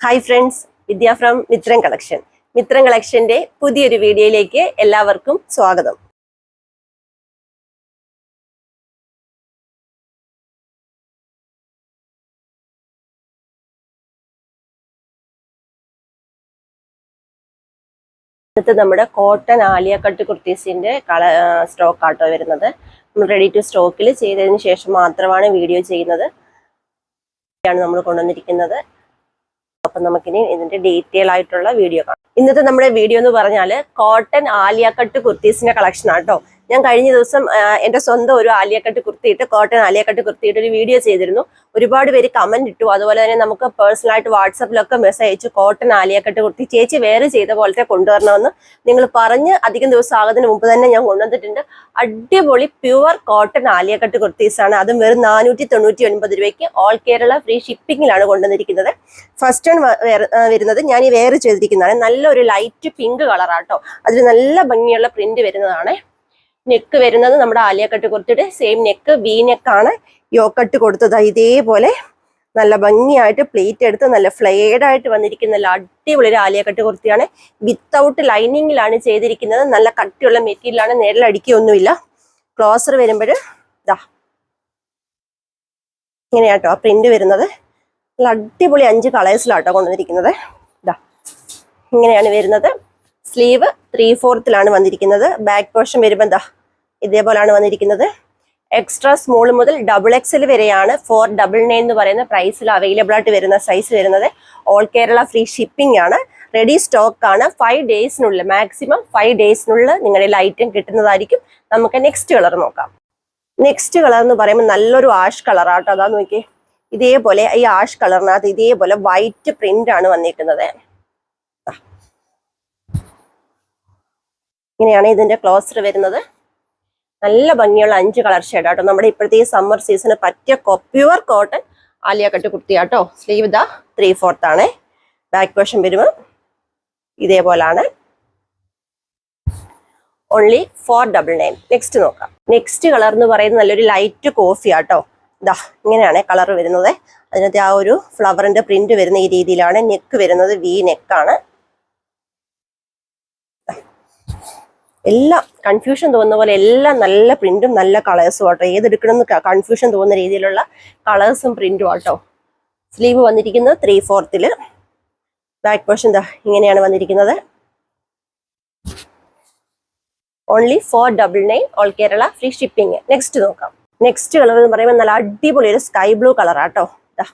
Hi friends Vidya from Mithram collection Mithram കളക്ഷന്റെ പുതിയൊരു വീഡിയോയിലേക്ക് എല്ലാവർക്കും സ്വാഗതം. ഇന്നത്തെ നമ്മുടെ കോട്ടൺ ആലിയ കട്ട് കുർത്തീസിന്റെ കള സ്റ്റോക്ക് ആട്ടോ വരുന്നത്. നമ്മൾ റെഡി ടു സ്റ്റോക്കിൽ ചെയ്തതിന് ശേഷം മാത്രമാണ് വീഡിയോ ചെയ്യുന്നത്. ാണ് നമ്മൾ കൊണ്ടുവന്നിരിക്കുന്നത്. അപ്പം നമുക്കിനി ഇതിന്റെ ഡീറ്റെയിൽ ആയിട്ടുള്ള വീഡിയോ കാണാം. ഇന്നത്തെ നമ്മുടെ വീഡിയോ എന്ന് പറഞ്ഞാൽ കോട്ടൺ ആലിയാക്കട്ട് കട്ട് കുർത്തീസിന്റെ കളക്ഷൻ ആട്ടോ ഞാൻ കഴിഞ്ഞ ദിവസം എന്റെ സ്വന്തം ഒരു ആലിയക്കട്ട് കുർത്തിയിട്ട് കോട്ടൺ ആലിയക്കട്ട് കുർത്തിയിട്ട് ഒരു വീഡിയോ ചെയ്തിരുന്നു. ഒരുപാട് പേര് കമന്റ് ഇട്ടു. അതുപോലെ തന്നെ നമുക്ക് പേഴ്സണലായിട്ട് വാട്സപ്പിലൊക്കെ മെസ്സേജ് അയച്ചു കോട്ടൺ ആലിയക്കട്ട് കുർത്തി ചേച്ചി വേറെ ചെയ്ത പോലത്തെ കൊണ്ടുവരണമെന്ന് നിങ്ങൾ പറഞ്ഞ് അധികം ദിവസം ആകുന്നതിന് മുമ്പ് തന്നെ ഞാൻ കൊണ്ടുവന്നിട്ടുണ്ട്. അടിപൊളി പ്യുവർ കോട്ടൺ ആലിയക്കട്ട് കുർത്തീസാണ് അതും വെറും നാനൂറ്റി തൊണ്ണൂറ്റി ഒൻപത് രൂപയ്ക്ക് ഓൾ കേരള ഫ്രീ ഷിപ്പിങ്ങിലാണ് കൊണ്ടുവന്നിരിക്കുന്നത്. ഫസ്റ്റ് ടൺ വരുന്നത് ഞാൻ ഈ വേറെ ചെയ്തിരിക്കുന്നതാണ്. നല്ലൊരു ലൈറ്റ് പിങ്ക് കളറാട്ടോ അതിൽ നല്ല ഭംഗിയുള്ള പ്രിന്റ് വരുന്നതാണ്. നെക്ക് വരുന്നത് നമ്മുടെ ആലിയ കട്ട് കൊടുത്തിട്ട് സെയിം നെക്ക് വി നെക്കാണ് യോക്കട്ട് കൊടുത്തത്. ഇതേപോലെ നല്ല ഭംഗിയായിട്ട് പ്ലേറ്റ് എടുത്ത് നല്ല ഫ്ലെയർഡ് ആയിട്ട് വന്നിരിക്കുന്ന നല്ല അടിപൊളി ഒരു ആലിയ കട്ട് കുർത്തിയാണ്. വിത്തൗട്ട് ലൈനിങ്ങിലാണ് ചെയ്തിരിക്കുന്നത്. നല്ല കട്ടിയുള്ള മെറ്റീരിയലാണ് നേരിലടിക്കുകയൊന്നുമില്ല ക്ലോസർ വരുമ്പോൾ ഇതാ ഇങ്ങനെയാട്ടോ ആ പ്രിന്റ് വരുന്നത്. നല്ല അടിപൊളി അഞ്ച് കളേഴ്സിലാട്ടോ കൊണ്ടുവന്നിരിക്കുന്നത്. ഇതാ ഇങ്ങനെയാണ് വരുന്നത്. സ്ലീവ് ത്രീ ഫോർത്തിലാണ് വന്നിരിക്കുന്നത്. ബാക്ക് പോർഷൻ വരുമ്പോൾ എന്താ ഇതേപോലാണ് വന്നിരിക്കുന്നത്. എക്സ്ട്രാ സ്മോൾ മുതൽ ഡബിൾ എക്സൽ വരെയാണ് ഫോർ ഡബിൾ നയൻ എന്ന് പറയുന്ന പ്രൈസിൽ അവൈലബിൾ ആയിട്ട് വരുന്ന സൈസ് വരുന്നത്. ഓൾ കേരള ഫ്രീ ഷിപ്പിംഗ് ആണ്. റെഡി സ്റ്റോക്ക് ആണ്. ഫൈവ് ഡേയ്സിനുള്ളിൽ മാക്സിമം ഫൈവ് ഡേയ്സിനുള്ളിൽ നിങ്ങളുടെ ഐറ്റം കിട്ടുന്നതായിരിക്കും. നമുക്ക് നെക്സ്റ്റ് കളർ നോക്കാം. നെക്സ്റ്റ് കളർ എന്ന് പറയുമ്പോൾ നല്ലൊരു ആഷ് കളറാട്ടോ അതാ നോക്കിയേ. ഇതേപോലെ ഈ ആഷ് കളറിനകത്ത് ഇതേപോലെ വൈറ്റ് പ്രിന്റ് ആണ് വന്നിരിക്കുന്നത്. ഇങ്ങനെയാണ് ഇതിന്റെ ക്ലോസർ വരുന്നത്. നല്ല ഭംഗിയുള്ള അഞ്ച് കളർ ഷെയ്ഡ് ആട്ടോ. നമ്മുടെ ഇപ്പോഴത്തെ ഈ സമ്മർ സീസണ് പറ്റിയ പ്യുവർ കോട്ടൺ ആലിയ കട്ട് കുർത്തിയാട്ടോ. സ്ലീവ് ദ ത്രീ ഫോർത്ത് ആണ്. ബാക്ക് പോർഷൻ വരുമ്പോൾ ഇതേപോലാണ്. Only four double nine next നോക്കാം. നെക്സ്റ്റ് കളർ എന്ന് പറയുന്നത് നല്ലൊരു ലൈറ്റ് കോഫി ആട്ടോ. ഇതാ ഇങ്ങനെയാണ് കളർ വരുന്നത്. അതിനകത്ത് ആ ഒരു ഫ്ലവറിന്റെ പ്രിന്റ് വരുന്ന ഈ രീതിയിലാണ്. നെക്ക് വരുന്നത് വി നെക്കാണ് എല്ലാം കൺഫ്യൂഷൻ തോന്നുന്ന പോലെ എല്ലാം നല്ല പ്രിന്റും നല്ല കളേഴ്സും ആട്ടോ. ഏതെടുക്കണമെന്ന് കൺഫ്യൂഷൻ തോന്നുന്ന രീതിയിലുള്ള കളേഴ്സും പ്രിന്റും ആട്ടോ. സ്ലീവ് വന്നിരിക്കുന്നത് ത്രീ ഫോർത്തിൽ ബാക്ക് പോർഷൻ ഇങ്ങനെയാണ് വന്നിരിക്കുന്നത്. Only four double nine all Kerala free shipping next നോക്കാം. നെക്സ്റ്റ് കളർ എന്ന് പറയുമ്പോൾ നല്ല അടിപൊളി ഒരു സ്കൈ ബ്ലൂ ദാ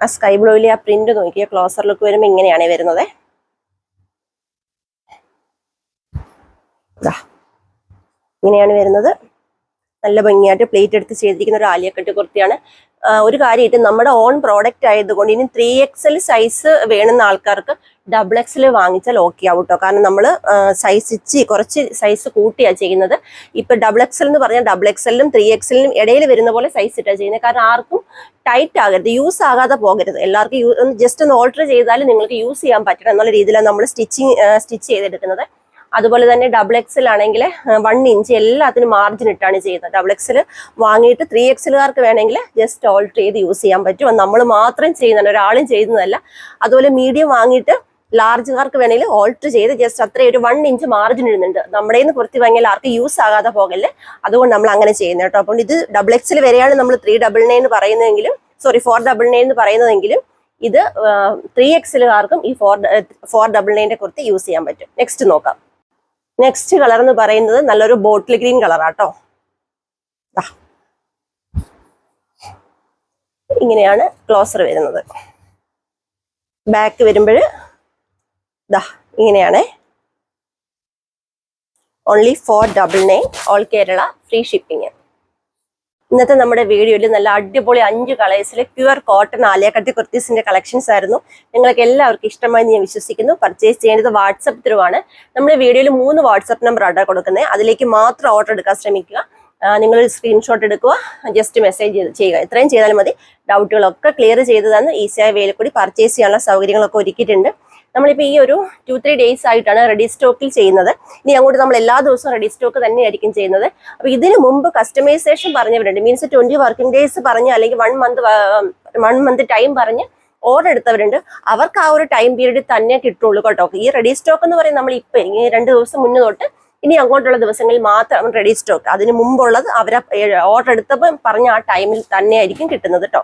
ആ സ്കൈ ബ്ലൂവിലെ ആ പ്രിന്റ് നോക്കിയ ക്ലോസർ ലുക്ക് വരുമ്പോൾ ഇങ്ങനെയാണ് വരുന്നത്. ഇങ്ങനെയാണ് വരുന്നത്. നല്ല ഭംഗിയായിട്ട് പ്ലേറ്റ് എടുത്ത് ചെയ്തിരിക്കുന്ന ഒരു ആലിയക്കെട്ട് കുർത്തിയാണ്. ഒരു കാര്യമായിട്ട് നമ്മുടെ ഓൺ പ്രോഡക്റ്റ് ആയതുകൊണ്ട് ഇനി ത്രീ എക്സൽ സൈസ് വേണമെന്ന ആൾക്കാർക്ക് ഡബിൾ എക്സൽ വാങ്ങിച്ചാൽ ഓക്കെ ആവും കേട്ടോ കാരണം നമ്മൾ സൈസ് ഇച്ചി കുറച്ച് സൈസ് കൂട്ടിയാണ് ചെയ്യുന്നത്. ഇപ്പൊ ഡബിൾ എക്സൽ എന്ന് പറഞ്ഞാൽ ഡബിൾ എക്സലിനും ത്രീ എക്സലിനും ഇടയിൽ വരുന്ന പോലെ സൈസ് ഇട്ടാ ചെയ്യുന്നത്. കാരണം ആർക്കും ടൈറ്റ് ആകരുത്. യൂസ് ആകാതെ പോകരുത്. എല്ലാവർക്കും ജസ്റ്റ് ഒന്ന് ഓൾട്ടർ ചെയ്താലും നിങ്ങൾക്ക് യൂസ് ചെയ്യാൻ പറ്റണം എന്നുള്ള രീതിയിലാണ് നമ്മൾ സ്റ്റിച്ചിങ് സ്റ്റിച്ച് ചെയ്തെടുക്കുന്നത്. അതുപോലെ തന്നെ ഡബിൾ എക്സിൽ ആണെങ്കിൽ വൺ ഇഞ്ച് എല്ലാത്തിനും മാർജിൻ ഇട്ടാണ് ചെയ്യുന്നത്. ഡബിൾ എക്സിൽ വാങ്ങിയിട്ട് ത്രീ എക്സിലുകാർക്ക് വേണമെങ്കിൽ ജസ്റ്റ് ഓൾട്ടർ ചെയ്ത് യൂസ് ചെയ്യാൻ പറ്റും. നമ്മൾ മാത്രം ചെയ്യുന്നതാണ് ഒരാളും ചെയ്യുന്നതല്ല. അതുപോലെ മീഡിയം വാങ്ങിയിട്ട് ലാർജുകാർക്ക് വേണമെങ്കിൽ ഓൾട്ടർ ചെയ്ത് ജസ്റ്റ് അത്രയും ഒരു വൺ ഇഞ്ച് മാർജിൻ ഇടുന്നുണ്ട്. നമ്മുടെ നിന്ന് കുർത്തി വാങ്ങിയാൽ ആർക്ക് യൂസ് ആകാതെ പോകല്ലേ? അതുകൊണ്ട് നമ്മൾ അങ്ങനെ ചെയ്യുന്നത് കേട്ടോ. അപ്പം ഇത് ഡബിൾ എക്സിൽ വരെയാണ് നമ്മൾ ത്രീ ഡബിൾ നയൻ എന്ന് പറയുന്നതെങ്കിലും സോറി ഫോർ ഡബിൾ നയൻ എന്ന് പറയുന്നതെങ്കിലും ഇത് ത്രീ എക്സിലുകാർക്കും ഈ ഫോർ ഫോർ ഡബിൾ നയന്റെ കുർത്തി യൂസ് ചെയ്യാൻ പറ്റും. നെക്സ്റ്റ് നോക്കാം. നെക്സ്റ്റ് കളർ എന്ന് പറയുന്നത് നല്ലൊരു ബോട്ടിൽ ഗ്രീൻ കളറാട്ടോ. ഇങ്ങനെയാണ് ക്ലോസർ വരുന്നത്. ബാക്ക് വരുമ്പോൾ ദാ ഇങ്ങനെയാണ്. Only four double nine all Kerala free shipping ഇന്നത്തെ നമ്മുടെ വീഡിയോയിൽ നല്ല അടിപൊളി അഞ്ച് കളേഴ്സിൽ പ്യുവർ കോട്ടൺ ആലയക്കട്ടി കുർത്തീസിന്റെ കളക്ഷൻസ് ആയിരുന്നു. നിങ്ങൾക്ക് എല്ലാവർക്കും ഇഷ്ടമായി ഞാൻ വിശ്വസിക്കുന്നു. പർച്ചേസ് ചെയ്യേണ്ടത് വാട്സപ്പ് ത്രൂ ആണ് നമ്മുടെ വീഡിയോയിൽ മൂന്ന് വാട്സപ്പ് നമ്പർ ആണ് കൊടുക്കുന്നത്. അതിലേക്ക് മാത്രം ഓർഡർ എടുക്കാൻ ശ്രമിക്കുക. നിങ്ങൾ സ്ക്രീൻഷോട്ട് എടുക്കുക. ജസ്റ്റ് മെസ്സേജ് ചെയ്യുക. ഇത്രയും ചെയ്താൽ മതി. ഡൗട്ടുകളൊക്കെ ക്ലിയർ ചെയ്ത് തന്ന് ഈസിയായ കൂടി പർച്ചേസ് ചെയ്യാനുള്ള സൗകര്യങ്ങളൊക്കെ ഒരുക്കിയിട്ടുണ്ട്. നമ്മളിപ്പോൾ ഈ ഒരു ടു ത്രീ ഡേയ്സ് ആയിട്ടാണ് റെഡി സ്റ്റോക്കിൽ ചെയ്യുന്നത്. ഇനി അങ്ങോട്ട് നമ്മൾ എല്ലാ ദിവസവും റെഡി സ്റ്റോക്ക് തന്നെയായിരിക്കും ചെയ്യുന്നത്. അപ്പോൾ ഇതിന് മുമ്പ് കസ്റ്റമൈസേഷൻ പറഞ്ഞവരുണ്ട്. മീൻസ് ട്വന്റി വർക്കിംഗ് ഡേയ്സ് പറഞ്ഞ് അല്ലെങ്കിൽ one month one month time പറഞ്ഞ് ഓർഡർ എടുത്തവരുണ്ട്. അവർക്ക് ആ ഒരു ടൈം പീരീഡ് തന്നെ കിട്ടുള്ളൂ കേട്ടോ. ഈ റെഡി സ്റ്റോക്ക് എന്ന് പറയുന്നത് നമ്മൾ ഇപ്പൊ ഈ രണ്ട് ദിവസം മുന്നേ തൊട്ട് ഇനി അങ്ങോട്ടുള്ള ദിവസങ്ങളിൽ മാത്രം റെഡി സ്റ്റോക്ക് അതിന് മുമ്പുള്ളത് അവരെ ഓർഡർ എടുത്തപ്പോൾ പറഞ്ഞ ആ ടൈമിൽ തന്നെയായിരിക്കും കിട്ടുന്നത് കേട്ടോ.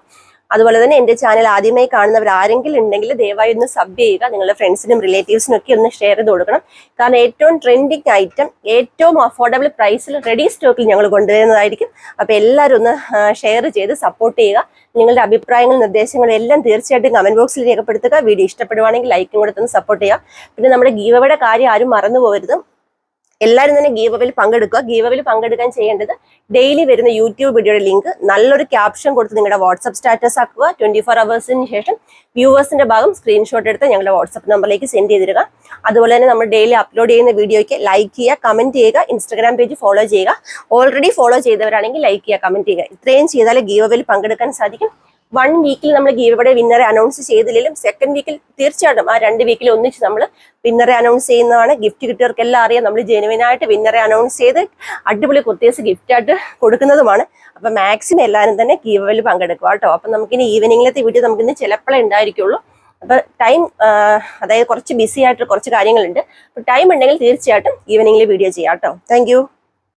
അതുപോലെ തന്നെ എന്റെ ചാനൽ ആദ്യമായി കാണുന്നവർ ആരെങ്കിലും ഉണ്ടെങ്കിൽ ദയവായി ഒന്ന് സബ് ചെയ്യുക. നിങ്ങളുടെ ഫ്രണ്ട്സിനും റിലേറ്റീവ്സിനും ഒക്കെ ഒന്ന് ഷെയർ ചെയ്ത് കൊടുക്കണം. കാരണം ഏറ്റവും ട്രെൻഡിങ് ഐറ്റം ഏറ്റവും അഫോർഡബിൾ പ്രൈസിൽ റെഡി സ്റ്റോക്കിൽ ഞങ്ങൾ കൊണ്ടുവരുന്നതായിരിക്കും. അപ്പോൾ എല്ലാവരും ഒന്ന് ഷെയർ ചെയ്ത് സപ്പോർട്ട് ചെയ്യുക. നിങ്ങളുടെ അഭിപ്രായങ്ങളും നിർദ്ദേശങ്ങളും എല്ലാം തീർച്ചയായിട്ടും കമന്റ് ബോക്സിൽ രേഖപ്പെടുത്തുക. വീഡിയോ ഇഷ്ടപ്പെടുവാണെങ്കിൽ ലൈക്കും കൊടുത്തൊന്ന് സപ്പോർട്ട് ചെയ്യുക. പിന്നെ നമ്മുടെ ഗീവയുടെ കാര്യം ആരും മറന്നു പോകരുത് എല്ലാവരും തന്നെ ഗീവവിൽ പങ്കെടുക്കുക. ഗീവവിൽ പങ്കെടുക്കാൻ ചെയ്യേണ്ടത് ഡെയിലി വരുന്ന യൂട്യൂബ് വീഡിയോയുടെ ലിങ്ക് നല്ലൊരു ക്യാപ്ഷൻ കൊടുത്ത് നിങ്ങളുടെ വാട്സപ്പ് സ്റ്റാറ്റസ് ആക്കുക. ട്വന്റി ഫോർ അവേഴ്സിന് ശേഷം വ്യൂവേഴ്സിന്റെ ഭാഗം സ്ക്രീൻഷോട്ട് എടുത്ത് ഞങ്ങളുടെ വാട്സപ്പ് നമ്പറിലേക്ക് സെൻഡ് ചെയ്തിരുക അതുപോലെ തന്നെ നമ്മൾ ഡെയിലി അപ്ലോഡ് ചെയ്യുന്ന വീഡിയോയ്ക്ക് ലൈക്ക് ചെയ്യുക കമന്റ് ചെയ്യുക ഇൻസ്റ്റാഗ്രാം പേജ് ഫോളോ ചെയ്യുക. ഓൾറെഡി ഫോളോ ചെയ്തവരാണെങ്കിൽ ലൈക്ക് ചെയ്യുക കമന്റ് ചെയ്യുക. ഇത്രയും ചെയ്താൽ ഗീവവിൽ പങ്കെടുക്കാൻ സാധിക്കും. വൺ വീക്കിൽ നമ്മൾ ഗീവയുടെ വിന്നറെ അനൗൺസ് ചെയ്തില്ലെങ്കിലും സെക്കൻഡ് വീക്കിൽ തീർച്ചയായിട്ടും ആ രണ്ട് വീക്കിൽ ഒന്നിച്ച് നമ്മൾ വിന്നറെ അനൗൺസ് ചെയ്യുന്നതാണ്. ഗിഫ്റ്റ് കിട്ടിയവർക്ക് എല്ലാം അറിയാം നമ്മൾ ജെനുവിനായിട്ട് വിന്നറെ അനൗൺസ് ചെയ്ത് അടിപൊളി കുർത്തീസ് ഗിഫ്റ്റ് ആയിട്ട് കൊടുക്കുന്നതുമാണ്. അപ്പൊ മാക്സിമം എല്ലാവരും തന്നെ ഗീവയിൽ പങ്കെടുക്കുക കേട്ടോ. അപ്പൊ നമുക്കിനി ഈവനിങ്ങിലത്തെ വീഡിയോ നമുക്കിന്ന് ചിലപ്പോഴേ ഉണ്ടായിരിക്കുള്ളൂ. അപ്പൊ ടൈം അതായത് കുറച്ച് ബിസി ആയിട്ട് കുറച്ച് കാര്യങ്ങളുണ്ട്. അപ്പോൾ ടൈം ഉണ്ടെങ്കിൽ തീർച്ചയായിട്ടും ഈവനിങ്ങിൽ വീഡിയോ ചെയ്യാം കേട്ടോ. താങ്ക്